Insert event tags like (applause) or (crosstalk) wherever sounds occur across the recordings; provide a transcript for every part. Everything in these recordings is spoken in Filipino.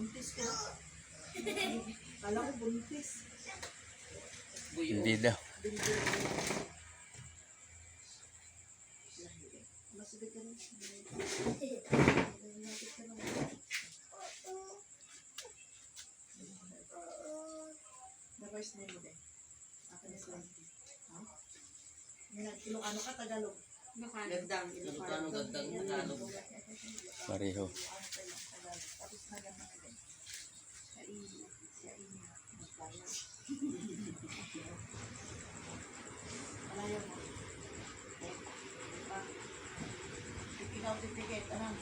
Buntis ko. Kala ko buntis. Hindi daw. Masibig ka rin. Reverse na yun eh. Akin na sila. Ha? Ilocano ka, Tagalog. Gandang, Ilocano, gandang. Pareho. Na lang mga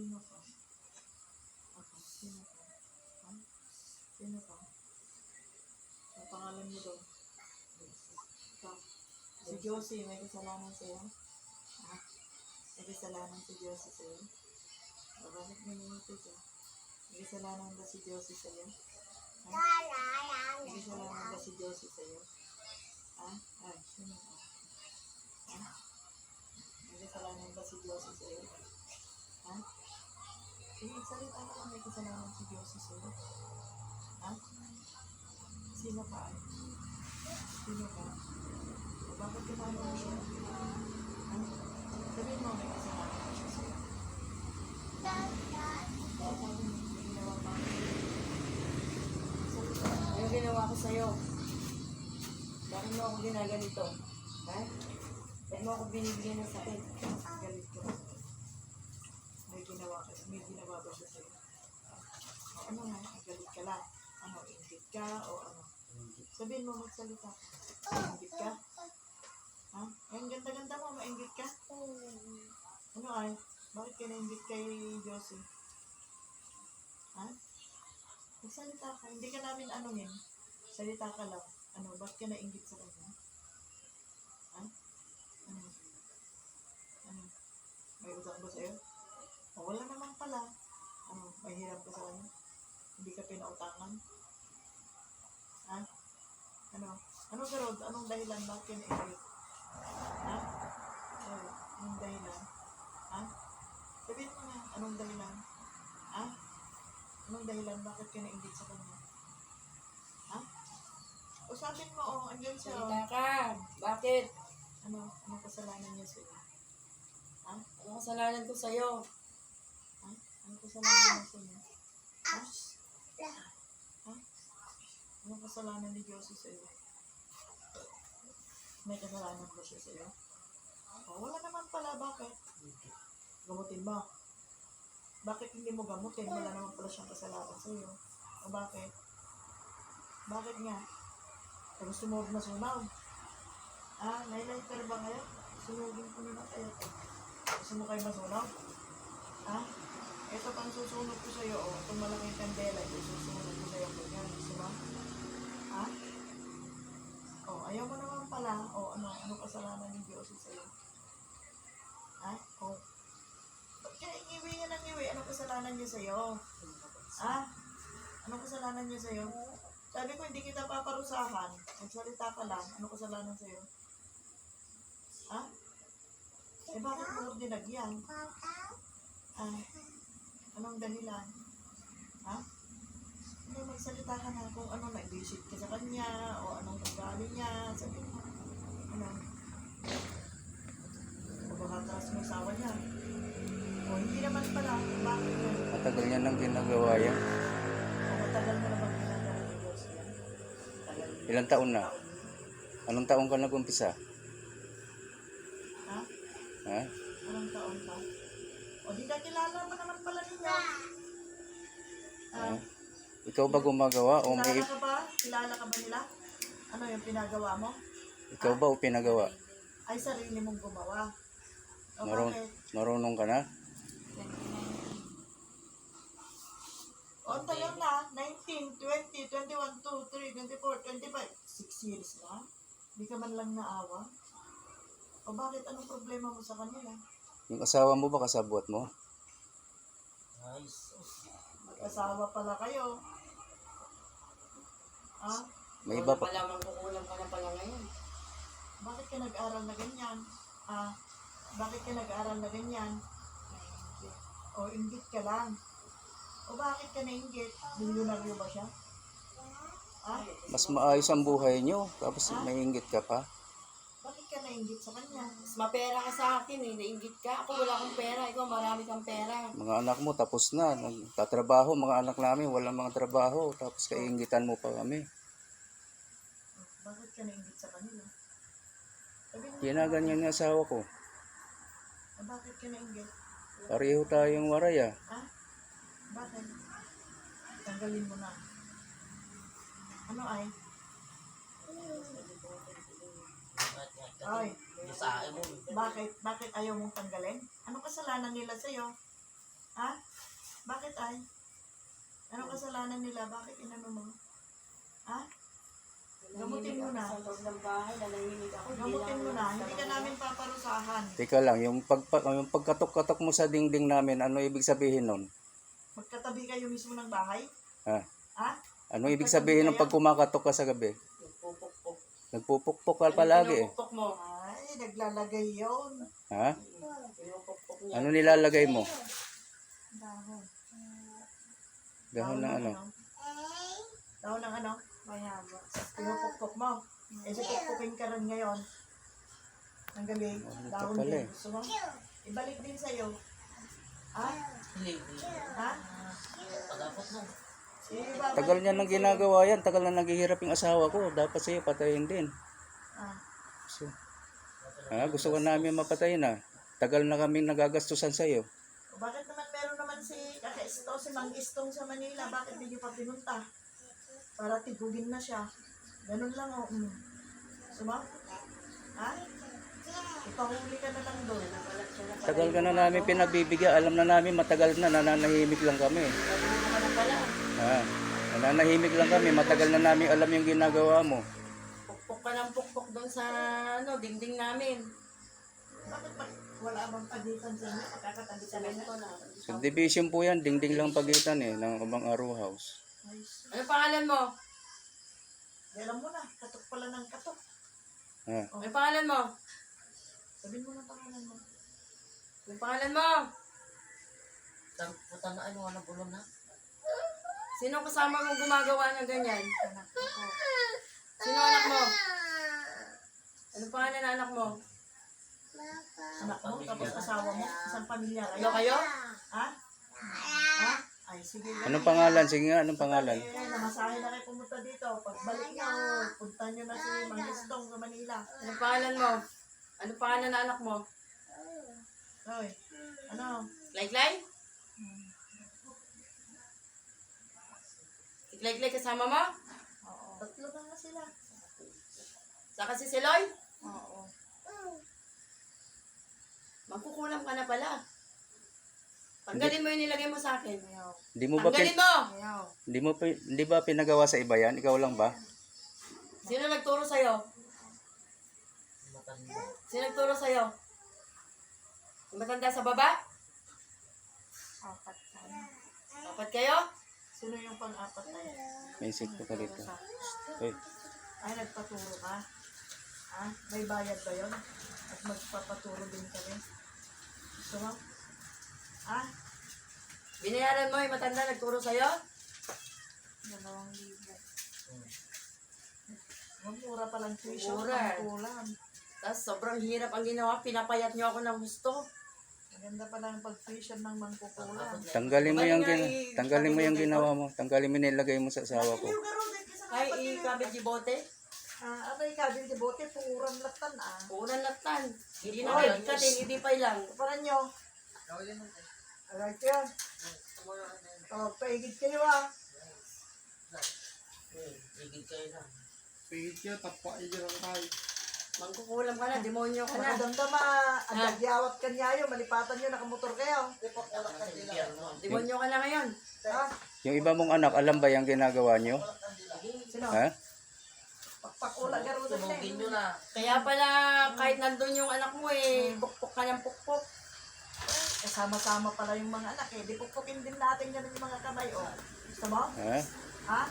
Sino ka? Ako, sino ka? Ha? Sino ka? Ang pangalan mo daw? Ikaw. Si Josie, may kasalanan sa'yo? Ha? May kasalanan si Josie sa'yo? O bakit minumuti ka? May kasalanan ba si Josie sa'yo? Ha? May kasalanan ba si Josie sa'yo? Ha? Ay, sino ka? Ha? May kasalanan ba si Josie sa'yo? Ha? Sige, salita ka lang may kasalanan si Josie sa'yo. Ha? Sino ka? Sino ka? Bakit kinano mo siya? Ha? Sabihin mo may kasalanan siya sa'yo? Bakit sabi mo may ginawa pa? Salita. Ano ginawa ko sa'yo? Bakit mo ako ginaganito? Ha? Bakit mo ako binibigyan ng sakit? Galit ka ba? May ginawa ka, may ginawa ba siya sa'yo? O ano nga, galit ka lang. Ano, ingit ka o ano? Sabihin mo, magsalita ka. Ingit ka? Ha? Ang ganda-ganda mo, maingit ka? Ano ay? Bakit ka naingit kay Josie? Ha? Magsalita ka. Hindi ka namin anongin. Salita ka lang. Ano, bakit ka naingit sa kanya? Ha? Ano? Ano? May utang ba sa'yo? O, wala naman pala. Ano, may hiram ka sa kanya? Hindi ka pinautangan? Ano? Ano garod? Anong dahilan? Bakit ka naingit? Ha? Oh, anong dahilan? Ha? Sabihin mo na, anong dahilan? Ha? Anong dahilan? Bakit ka naingit sa kanya? Ha? O sabihin mo, oh, andyan siya. oh. Salita ka! Bakit? Ano? Anong kasalanan niya sa'yo? Ha? Ano kasalanan ko sa'yo? Ha? Anong kasalanan niya sa'yo? Ha? Ha? Anong kasalanan ni Josie sa'yo? May kasalanan ba siya sa'yo? O, wala naman pala. Bakit? Gamutin mo. Bakit hindi mo gamutin? Wala naman pala siyang kasalanan sa'yo. O bakit? Bakit nga? Eh, gusto mo huwag masunog? Ah, may lighter ba ngayon? Sunugin ko na kayo. Gusto mo kayo masunog? Ha? Ito pang susunod ko sa'yo, oh. Itong malaking kandela, isusunod ko sa'yo. Ganyan, gusto mo? Ha? Oh, ayaw mo naman pala. Oh, ano, ano kasalanan ni Diyos sa'yo? Ha? Oh. Ba't kaya ingiwi niya ng iwi? Ano kasalanan niya sa'yo? Ha? Ano kasalanan niya sa'yo? Sabi ko, hindi kita paparusahan. Magsalita ka lang. Ano kasalanan sa'yo? Ha? Eh, bakit mo dinagyan? Ah, anong dahilan? Ha? Hindi, magsalita ka na kung ano, nag-visit ka sa kanya, o anong ugali niya, sabi mo. Ano? O baka taas mo asawa niya. O hindi naman pala, bakit yan? Matagal niya nang ginagawa yan. O matagal mo naman ginagawa ni Diyos yan. Ilang taon na? Anong taon ka nag-umpisa? Ha? Ha? Anong taon ka? O di ka kilala mo naman pala ninyo. Ah, Ikaw ba gumagawa o may kilala ka ba? Kilala ka ba nila? Ano yung pinagawa mo? ikaw ba o pinagawa? Ay, sarili mong gumawa. O Marun bakit? marunong ka na? O, tagal na. 19, 20, 21, 2, 3, 24, 25. 6 years na. Hindi ka man lang naawa. O bakit? Anong problema mo sa kanila? Yung asawa mo ba kasabot mo? Mag-asawa pala kayo. Ah, May iba pa. Malamang kukulang ka na pala ngayon. bakit ka nag-aral na ganyan? Ah, bakit ka nag-aral na ganyan? O, inggit ka lang. O bakit ka nainggit? Milyonaryo ba siya? Ah, Mas maayos ang buhay niyo. Tapos may inggit ka pa. Nainggit sa kanya? Mas mapera ka sa akin eh. Nainggit ka. Ako wala akong pera. Ikaw marami kang pera. Mga anak mo tapos na. Nagtatrabaho. Mga anak namin walang mga trabaho. Tapos kaiingitan mo pa kami. Bakit ka nainggit sa kanila? Ginaganyan yung asawa ko. ah, bakit ka nainggit? Pareho tayong waray ah. Ha? Bakit? Tanggalin mo na. Ano ay? Ay, Sa akin mo. bakit? Bakit ayaw mong tanggalin? Anong kasalanan nila sa'yo? Ha? Bakit ay? Anong kasalanan nila? Bakit inano mo? Ha? Gamutin mo na. Sa loob ng bahay, nanahimik ako. Gamutin mo na. Hindi ka namin paparusahan. Teka lang, yung, pagpa, yung pagkatok-katok mo sa dingding namin, ano ibig sabihin nun? Magkatabi kayo mismo ng bahay? Ha? Ha? Ano ibig sabihin ng pag kumakatok ka sa gabi? Nagpupukpok ka palagi eh. Pinupukpok mo. Ay, naglalagay yon. Ha? Pinupukpok niya. Ano nilalagay mo? Dahon. Dahon ng ano? Dahon ng ano? Mayaba. Pinupukpok mo. Eh, si pukpukin ka rin ngayon. Ang gabi, Ano dahon pala din. eh. Gusto mo? Ibalik din sa'yo. Ha? Hindi. Ha? Pagapot mo. Tagal niya nang ginagawa yan. Tagal na naghihirap yung asawa ko. Dapat sa'yo patayin din. Ah. So, ha? Gusto ka namin mapatayin ha? Tagal na kaming nagagastusan sa'yo. Bakit naman meron naman si Kakaisto, si Mang Istong sa Manila? Bakit hindi pa pinunta? Para tigugin na siya. Ganun lang oh. Mm. Suma? Ha? Ipahuli ka na lang doon. Tagal ka na namin pinagbibigyan. Alam na namin matagal na nananahimik lang kami. Nagmumukha ka na pala. Ha? Nananahimik lang kami. Matagal na namin alam yung ginagawa mo. Pukpok ka ng pukpok doon sa ano, dingding namin. Bakit pa wala bang pagitan sa inyo? Pagkakatabi ka lang. Cemento na. Subdivision po yan. Dingding lang pagitan eh. Ng abang araw house. Ano pangalan mo? Alam mo na, katok pala ng katok. Ha? Ano pangalan mo? Sabihin mo na pangalan mo. Ano pangalan mo? Tang- Puta na ano, ano bulong na? Sino kasama mo gumagawa ng ganyan? Anak ko. Sino anak mo? Ano pangalan ng anak mo? Anak mo, tapos asawa mo. Isang pamilya kayo. Ano kayo? Ha? Ha? Ay, sige. Anong pangalan? Sige nga, anong pangalan? Eh, namasahe na kayo pumunta dito. Pagbalik nyo, punta nyo na si Mang Istong sa Manila. Ano pangalan mo? Ano pangalan ng anak mo? Hoy, ano? Like-like? Like-like kasama mo? Oo. Tatlo na nga sila. Saka si Siloy? Oo. Magkukulam ka na pala. Tanggalin mo yung nilagay mo sa akin. Ayaw. Hindi mo ba, Tanggalin pin, mo! Ayaw. hindi mo, pi- hindi ba pinagawa sa iba yan? Ikaw lang ba? Sino nagturo sa'yo? Matanda. Sino nagturo sa'yo? Yung matanda sa baba? Apat tayo. Dapat kayo? Sino yung pang-apat na yun? May sikto ka dito. Uy, Ay, nagpaturo ka? Ha? May bayad ba yun? At magpapaturo din kami? Gusto mo? Ha? Binayaran mo yung matanda nagturo sa'yo? Dalawang libo. Mura pa lang tuition. Mura. Ang kulam. Tapos sobrang hirap ang ginawa. Pinapayat niyo ako ng gusto. Maganda pala ang pag-tuition ng mangkukulam. tanggalin mo yung, gin, tanggalin mo yung ginawa mo. Tanggalin mo yung nilagay mo sa asawa ko. Yung Ay, ikabit yung bote. Ah, ano yung kabil di bote? Puram latan ah. Unang latan. Hindi na kayo kating, hindi pa lang. Kaparan nyo. Alright yun. Oh, paigid kayo ah. Hmm, Higit kayo na. Mangkukulam ka na, demonyo ka na. Makadamdama, ang dagyawat kanyayo, malipatan nyo, nakamotor kayo. Demonyo ka na ngayon. Ha? Yung iba mong anak, alam ba yung ginagawa nyo? Sino? Ha? Pakpakula din Sunugin eh. Kaya pala, kahit nandun yung anak mo eh, pukpok ka ng pukpok. Kasama-sama pala yung mga anak eh. Di pukpukin din natin yan yung mga kamay oh. Gusto mo? Ha? Ha?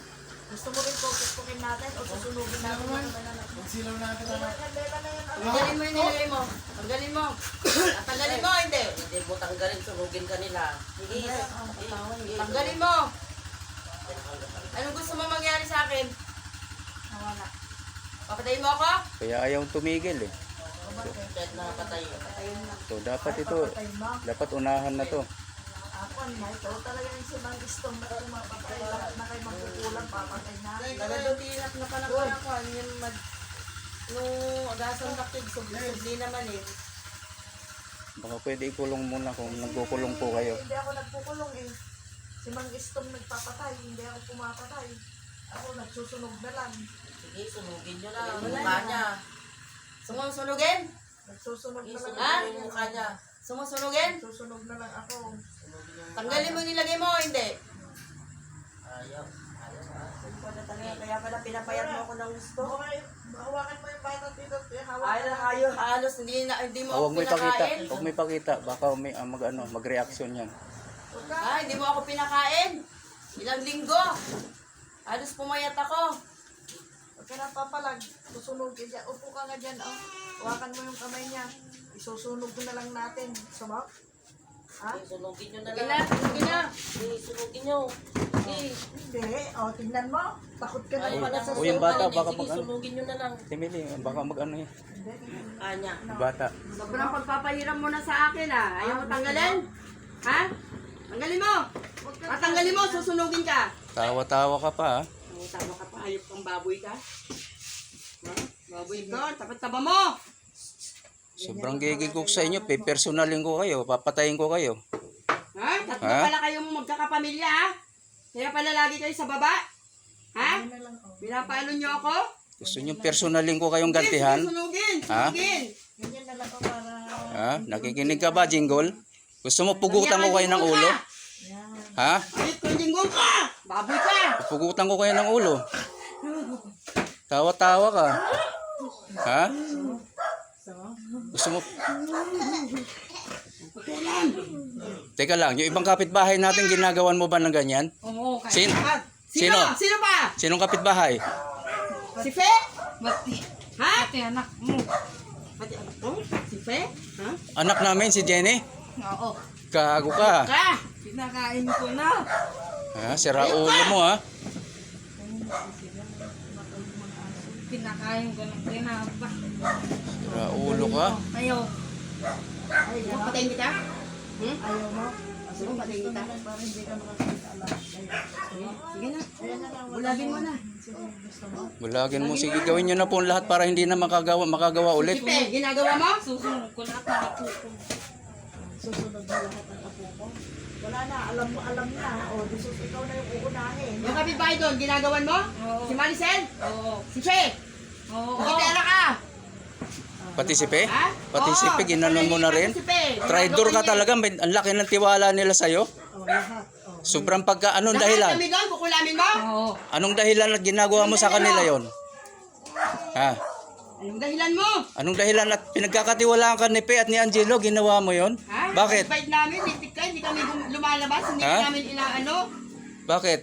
Gusto mo rin po pukpukin natin o susunugin natin mga anak? Magsilaw natin na. Kandela na yan. ano? Tanggalin mo yung nilagay mo. Tanggalin mo. (coughs) Tanggalin mo, hindi. Hindi mo tanggalin, sunugin ka nila. Hindi. Tanggalin mo. Anong gusto mo mangyari sa akin? Nawala. Papatayin mo ako? Kaya ayaw tumigil eh. So, dapat ito, dapat unahan na to. Ako na, ito talaga yung simang gustong na kumapatay. Lahat na kayo magkukulang, papatay na. Nagadutinap na pa na ko ako. Ano yung mag... Nung agasan taktig, subli naman eh. Baka pwede ikulong muna kung nagkukulong po kayo. Hindi ako nagpukulong eh. Si Mang Istong nagpapatay, hindi ako pumapatay. Ako nagsusunog na lang. Sige, sunugin nyo na. Mukha niya. Sumusunugin? Nagsusunog na lang Ha? yung mukha niya. Sumusunugin? Nagsusunog na lang ako. Tanggalin mo nilagay mo, hindi. Ayaw. Kaya pala pinapayat mo ako ng gusto. Okay, hawakan mo yung bata dito. Ay, Hawakan hayo, halos hindi, na, hindi mo Ah, huwag ako mo ipakita. pinakain. Huwag mo ipakita. Baka may, ah, mag, ano, mag-reaction yan. Ah, hindi mo ako pinakain. Ilang linggo. Halos pumayat ako. Huwag ka na papalag. Susunogin dyan. Upo ka nga dyan. Oh. Hawakan mo yung kamay niya. Isusunog na lang natin. Sumak? Ha? Sunugin nyo na Sige lang. na, sige na. Sunugin nyo. Hindi. O, tingnan mo. Takot ka na pala na sa O, yung bata, baka mag- ano. sunugin nyo na lang. Timili, baka mag-ano yan. Hindi. Anya. Yung Bata. Sobrang pagpapahiram mo na sa akin ah. Ayaw mo tanggalin? Ha? Tanggalin mo. Tatanggalin mo, susunugin ka. Tawa-tawa ka pa, ha? Ang tama ka pa, hayop kang baboy ka. Ha? Baboy ka, tapat-taba mo. Sobrang gigil ko sa inyo. Pe-personalin ko kayo. Papatayin ko kayo. Ha? Tatlo Ha? pala kayong magkakapamilya ha? Kaya pala lagi kayo sa baba? Ha? Pinapalo niyo ako? Gusto nyo personalin ko kayong gantihan? Sunugin, Ha? sunugin. Ganyan na lang para... Ha? Nakikinig ka ba, Jingle? Gusto mo pugutan ko kayo ng ulo? Yan. Ha? Ayot ko jinggong ka! Baboy ka! Pugutan ko kayo ng ulo. Tawa-tawa ka. Ha? Gusto mo... Teka lang, yung ibang kapitbahay natin, ginagawan mo ba ng ganyan? Oo, kaya. Sin Sino? Sino? Sino pa? Sinong kapitbahay? Si Fe? Mati. Ha? Mati anak mo. Pati anak mo? Si Fe? Ha? Anak namin, si Jenny. Oo. Gago ka. Ka! Pinakain ko na. Ha? Sira ulo mo, ha? Pinakain ko ng tinapa. Sira ulo ka. Ayaw. ay, yan. Patayin kita? Hmm? Ayaw mo? Sige, patayin kita. Sige na. Bulagin mo na. Sige, gusto mo? Bulagin mo. Sige, gawin nyo na po lahat para hindi na makagawa, makagawa ulit. Fe, ginagawa mo? Susunod ko lahat ng apo ko. Susunod na lahat ng apo ko. Wala na, alam mo, alam na. O, di sus, ikaw na yung uunahin. Yung kapitbahay doon, ginagawan mo? Oo. Si Maricel? Oo. Si Fe? Oo. Pakitera ka! Pati si Pe? Ha? Pati si Oo, Pe, ginanon mo na rin? Traidor ka talaga. May, ang laki ng tiwala nila sa'yo. Lahat. Sobrang pagka... Anong Lahat dahilan? kami doon, kukulamin mo? Oo. Anong dahilan at ginagawa mo sa kanila yon? Ha? Anong dahilan mo? Anong dahilan at pinagkakatiwalaan ka ni Pe at ni Angelo, ginawa mo yon? Ha? Bakit? Bait namin, litik ka, hindi kami gum- lumalabas, hindi Ha? namin inaano. Bakit?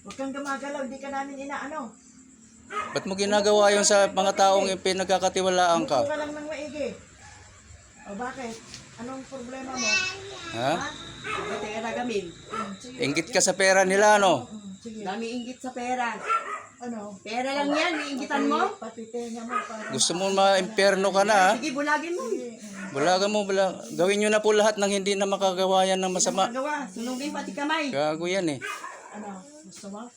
Huwag kang gumagalaw, di ka namin inaano. Ba't mo ginagawa yon sa mga taong pinagkakatiwalaan ka? ka lang ng maigi. O, bakit? Anong problema mo? Ha? Nagamin. Hmm, sige. Ingit ka sa pera nila, no? Dami inggit sa pera. Ano? Pera lang yan, iinggitan mo. Pati tenga mo para... Gusto mo ma-imperno ka na, ha? Sige, bulagin mo. Bulagan mo, bula. Gawin nyo na po lahat ng hindi na makagawa yan ng masama. Magawa, sunugin pati kamay. Gago yan eh. Ano? Gusto mo?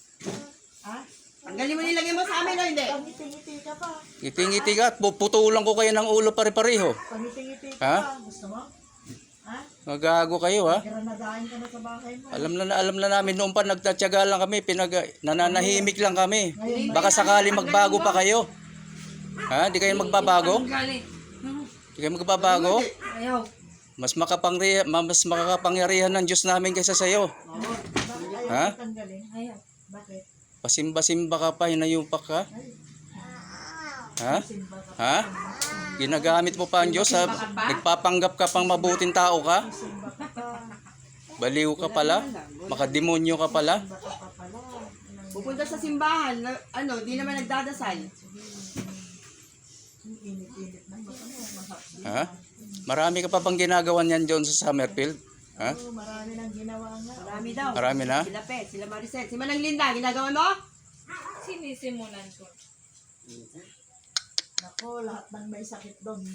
Ha? Tanggalin mo nilagay mo sa amin o hindi? Pangiti-ngiti ka pa. Ngiti-ngiti ka at puputulan ko kayo ng ulo pare-pareho. Pangiti-ngiti ka Ha? pa. Gusto mo? Ha? Magago kayo ha. Granadahin ka na sa bahay mo. Alam na alam na namin noon pa nagtatyaga lang kami, pinag nananahimik lang kami. Baka sakali magbago pa kayo. Ha? Di kayo magbabago? Galit. Hmm. Di kayo magbabago? Ayaw. Mas makapangri mas makakapangyarihan ng Diyos namin kaysa sa iyo. Bakit ayaw Ha? tanggalin? Ayaw. Bakit? Pasimba-simba ka pa, hinayupak ka. Ha? Ha? Ginagamit mo pa ang Diyos ha? Nagpapanggap ka pang mabuting tao ka? Baliw ka pala? Makademonyo ka pala? Pupunta sa simbahan, ano, di naman nagdadasal. Ha? Marami ka pa bang ginagawa niyan doon sa Summerfield? Ha? Oo, marami nang ginawa nga. Marami daw. Marami na? Sila Pe, sila Maricel. Si Manang Linda, ginagawa mo? Sinisimulan ko. Nako, lahat ng may sakit doon.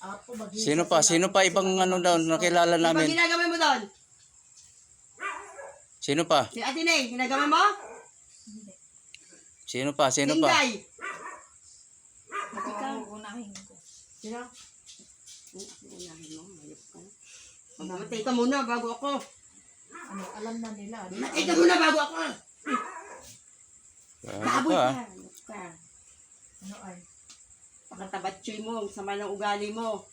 Apo, mag Sino pa? Sino pa ibang ano daw nakilala Ano namin? ginagawa mo doon? Sino pa? Si Ate Ney, ginagawa mo? Sino pa? Sino pa? Inday. Uunahin ko. Sino? Unahin mo. Magmamatay ka muna bago ako. Ano, alam na nila. Di ba? Matay ka muna bago ako. Ano Baboy ka. Ano ka? Ano ay? Pakatabatsoy mo, ang sama ng ugali mo.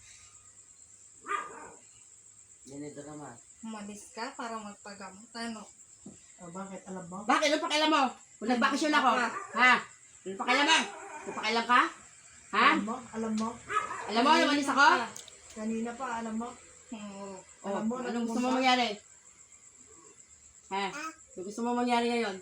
Naman. Umalis ka para magpagamot. Ano? O, bakit? Alam mo? Bakit? Ano pakialam mo? Kung nagbakasyon ako, ha? Ano pakialam mo? Kung pakialam ka? Ha? Alam mo? Alam mo? Alam mo, lumalis ako? Kanina pa, alam mo? Oo. Oh, Alam mo, anong gusto mo mangyari? Ha? Ano gusto mo mangyari ngayon?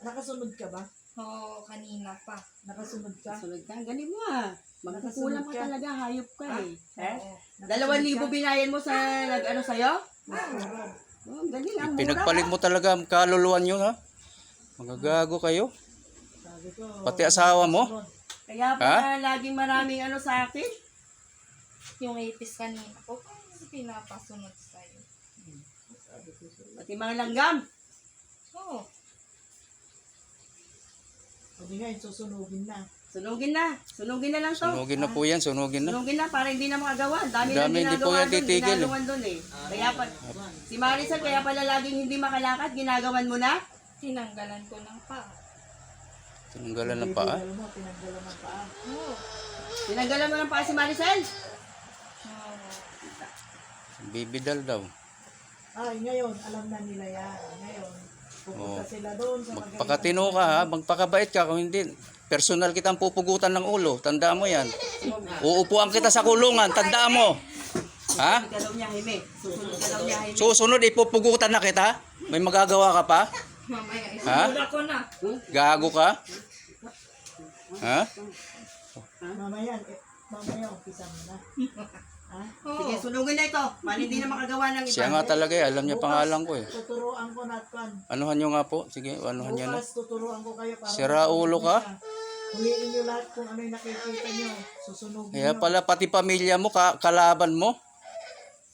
Nakasunod ka ba? Oo, kanina pa. Nakasunod ka? Sunod ka? Galing mo ah. Magkukulang ka Nakasunod ka. talaga, hayop ka eh. Ha? Oo. Dalawang libo binayan mo sa nag-ano sa'yo? Nakasunod. Oh, galing ang mura. Pinagpalit mo talaga ang kaluluwan nyo, ha? Magagago kayo. Pati asawa mo. Kaya pa laging maraming ano sa akin. Yung ipis kanina ko, pinapasunod sa'yo. Pati mga langgam. Oo. Sabi nga, yung susunugin na. Sunugin na. Sunugin na lang to. Sunugin na po yan, sunugin na. Sunugin na para hindi na makagawa. Ang Dami, Dami, na hindi po ginagawa yan doon. titigil, eh. Ginagawan doon eh. Kaya pa, si Maricel kaya pala laging hindi makalakad. Ginagawan mo na. Tinanggalan ko ng pa. Tinanggalan ng paa. Tinanggalan mo, tinanggalan ng paa. Oo. Tinanggalan mo ng paa si Maricel. Bibidal daw. Ay, ngayon, alam na nila yan. Ngayon, pupunta Oo. sila doon sa Magpakatino ka ha, magpakabait ka kung hindi. Personal kitang pupugutan ng ulo, tandaan mo yan. Uupuan kita sa kulungan, tandaan mo. Ha? Susunod ka daw niya, Jaime. Susunod ka daw niya, Jaime. Susunod, ipupugutan na kita? May magagawa ka pa? Mamaya, Ha? isunod ako na. Gago ka? Ha? Mamaya, eh, mamaya, umpisa mo na. (laughs) Ha? Sige, sunugin na ito. Para hindi na makagawa ng iba. Siya nga talaga eh, alam niya pangalan ko eh. Tuturuan ko na kan. Anuhan nyo nga po, sige, anuhan niyo na. Bukas, tuturuan ko kayo para... Sira ulo ka? Huliin nyo lahat kung ano yung nakikita nyo. Susunugin Kaya nyo. pala pati pamilya mo, ka- kalaban mo.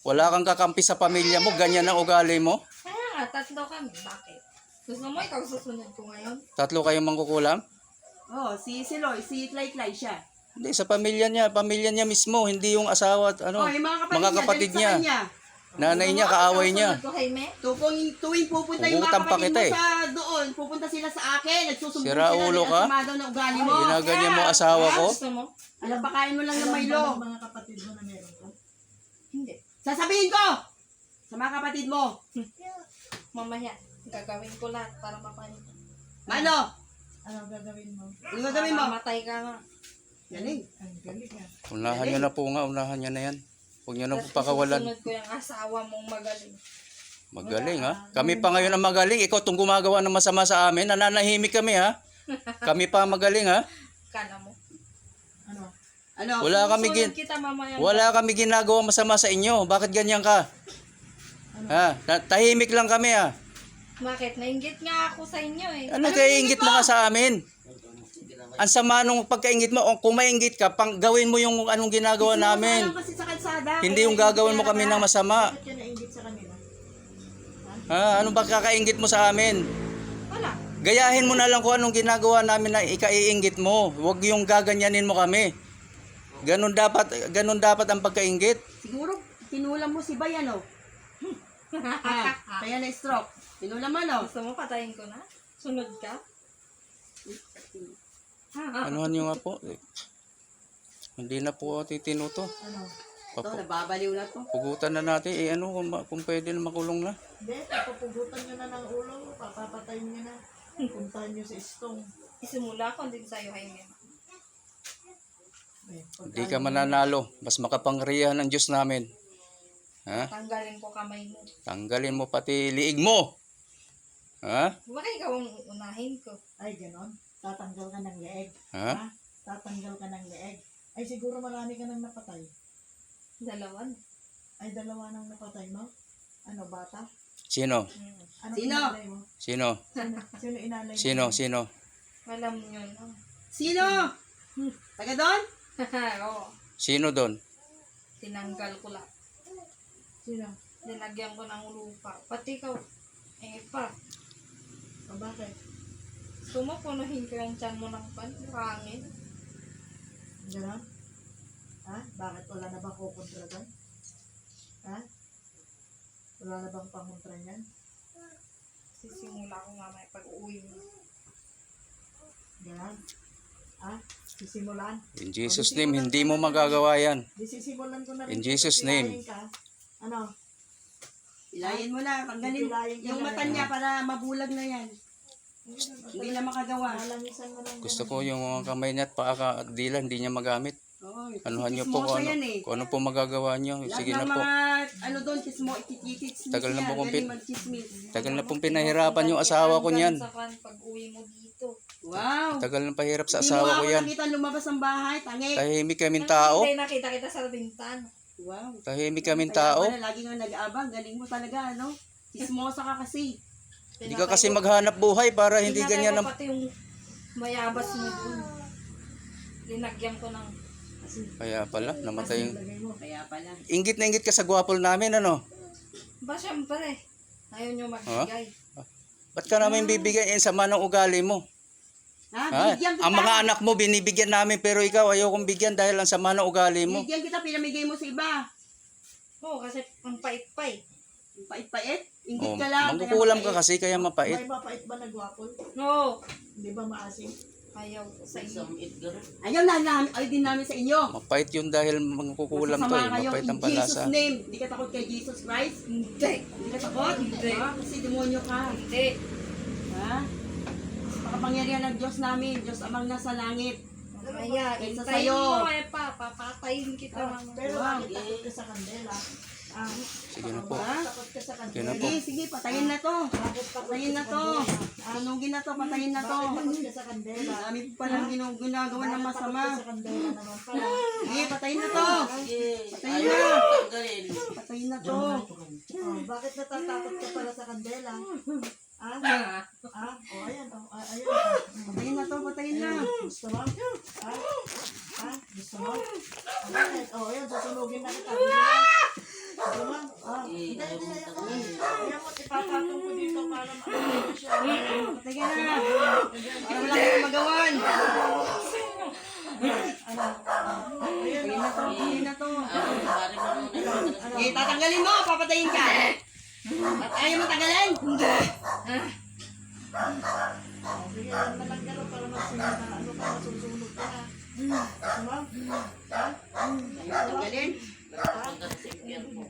Wala kang kakampi sa pamilya mo, ganyan ang ugali mo. Kaya nga, tatlo kami. Bakit? Gusto mo ikaw susunod ko ngayon? Tatlo kayong mangkukulam? Oh, si Siloy, si Clay Clay siya. Hindi, sa pamilya niya, pamilya niya mismo, hindi yung asawa at ano, oh, yung mga kapatid, mga kapatid galit niya. kanya. Nanay niya, kaaway niya. Ko? Tupong tuwing pupunta yung mga kapatid mo eh. sa doon, pupunta sila sa akin, nagsusumbong Sira sila ulo ka? ng ugali mo. Ginaganyan mo asawa ko? Alam pa kain mo lang ng Alam ba Milo. mga kapatid mo na meron ka? Hindi. Sasabihin ko sa mga kapatid mo. (laughs) Mamaya, gagawin ko lahat para mapanin. Mano, Ano gagawin mo? ano gagawin mo? Mamatay ka nga. Galing. Ang galing ah. Unahan niyo na po nga, unahan niyo na yan. Huwag niyo na po pakawalan. Susunod ko yung asawa mong magaling. Magaling ha. Kami pa ngayon ang magaling. Ikaw itong gumagawa ng masama sa amin. Nananahimik kami ha. (laughs) Kami pa ang magaling ha. Kana mo. Ano? Ano? Wala kami gin kita mamaya. wala kami ginagawa masama sa inyo. Bakit ganyan ka? Ha? Na- Tahimik lang kami ha. Bakit? Nainggit nga ako sa inyo eh. Ano kaya ingit mo ka sa amin? Ang sama nung pagkaingit mo, o kung maingit ka, pang gawin mo yung anong ginagawa namin. Wala kasi sa kalsada. Hindi yung gagawin mo kami ng masama. Bakit ka nainggit sa kanila? Ha? Ano ba kakaingit mo sa amin? Wala. Gayahin mo na lang kung anong ginagawa namin na ikaiinggit mo. Huwag yung gaganyanin mo kami. Ganun dapat, ganun dapat ang pagkaingit. Siguro, tinulam mo si Bay, ano? ha, (laughs) kaya na-stroke. Tinulam mo, no? Gusto mo patayin ko na? Sunod ka? Ha, ha. Anuhan nyo nga po. Eh, Hindi na po titino to. Ano? Ito, Papu- nababaliw na to. pugutan na natin. Eh ano, kung, kung pwede na makulong na. Hindi, papapugutan nyo na ng ulo. Papapatayin nyo na. Puntahan nyo sa istong. Isimula ko din sa'yo, Jaime. Eh, Hindi ka mananalo. Mas makapangyarihan ng Diyos namin. Ha? Tanggalin ko kamay mo. Tanggalin mo pati liig mo. Ha? Bakit ikaw ang unahin ko? Ay, ganon. Tatanggal ka ng leeg. Ha? Ha? Tatanggal ka ng leeg. Ay, siguro marami ka nang napatay. Dalawan. Ay, dalawa nang napatay mo? Ano, bata? Sino? Hmm. Ano Sino? mo? Sino? Sino, sino inalay mo? Sino? (laughs) Sino? Alam nyo na. Sino? Taga doon? (laughs) Oo. Sino doon? Tinanggal ko lahat. Sino? Dinagyan ko ng lupa. Pati ikaw. Eh pa. O bakit? Gusto mo punuhin ko yung tiyan mo ng pan? Hangin. Ganon? Ha? Bakit wala na bang kukontra doon? Ha? Wala na bang pangontra niyan? Sisimula ko mamaya pag uwi mo. Ganon? Ha? Sisimulan? In Jesus name, hindi mo magagawa yan. Sisimulan ko na rin. In Jesus' name. Ka. Ano? Ilayin mo na, tanggalin yung mata niya para mabulag na yan. Hindi na makagawa. Mo. Gusto ko yung mga kamay niya at paa ka- at dila, hindi niya magamit. Oo, Anuhan niyo po kung ano, yan eh. kung ano po magagawa niyo. Lahat Sige na po. mga ano doon, chismo, ikikikitsmis Tagal na po kung pin- magchismis. Tagal na pong pinahirapan yung asawa ko niyan. Pag uwi mo dito. Wow! Tagal na pahirap sa Hindi asawa mo ko ako yan. nakita lumabas ng bahay, tangi. Tahimik kaming tao. Hindi nakita kita sa bintan. Wow. Tahimik kaming Kaya tao. pala, lagi nga nag-aabang. Galing mo talaga, ano? Chismosa ka kasi. Hindi ka kasi maghanap buhay para hindi Pinatay ganyan ang... pati yung mayabas mo dun. Linagyan ko ng Kaya pala, namatay yung... Kaya pala. Ingit na ingit ka sa gwapol namin, ano? Ba, syempre. Ayaw nyo magbigay. Ba't ka namin bibigyan? Eh, sama ng ugali mo. Ha? Ha? Bigyan kita. Ang mga anak mo, binibigyan namin, pero ikaw ayaw kong bigyan dahil ang sama ng ugali mo. Bigyan kita, pinamigay mo sa iba. Oo, kasi ang pait-pait. Pait-pait. Ingit Oh, ka lang. kaya mangkukulam ka mapait. kasi, kaya mapait. May mapait ba na gwapol? No. Hindi ba maasim? Ayaw ko sa inyo. Ayaw na namin, ay din namin sa inyo. Mapait yun dahil mangkukulam to eh. Masasama kayo. Mapait ang In Jesus name. Hindi ka takot kay Jesus Christ? Hindi. Hindi ka takot? Hindi. Ha? Kasi demonyo ka. Hindi. Ha? Makapangyarihan ng Diyos namin. Diyos amang nasa langit. Kaya, Isa intayin sa'yo. mo eh pa. Papatayin kita Ah, naman. pero bakit takot ka sa kandela? Ah, Sige na po. Sa Sige na po. Sige, sige, patayin na to. Patayin na to. kandela? Sunugin na to, patayin na to. Kandela? Dami pa palang ginu- ginagawa ng masama. Sige, patayin na to. Patayin na. Patayin na to. Oh, bakit natatakot ka pala sa kandela? Ah? Ah? Oh, ayan. Oh, ah, ayan. Ah, Patayin na to, patayin na. Gusto mo? Ah? Ah? Gusto mo? Ah, bakit? Oh, ayan. Susunugin na kita. Ayan. Ayan. Ipapatong ko dito para maano siya. Patayin na. Para wala kayong magawan. Ayan. Na to, patayin na to. Eh, tatanggalin mo, papatayin ka. Ayaw mo tanggalin? Sige, para na ano ka, masusunod ka. Gusto Ah? Ayaw mo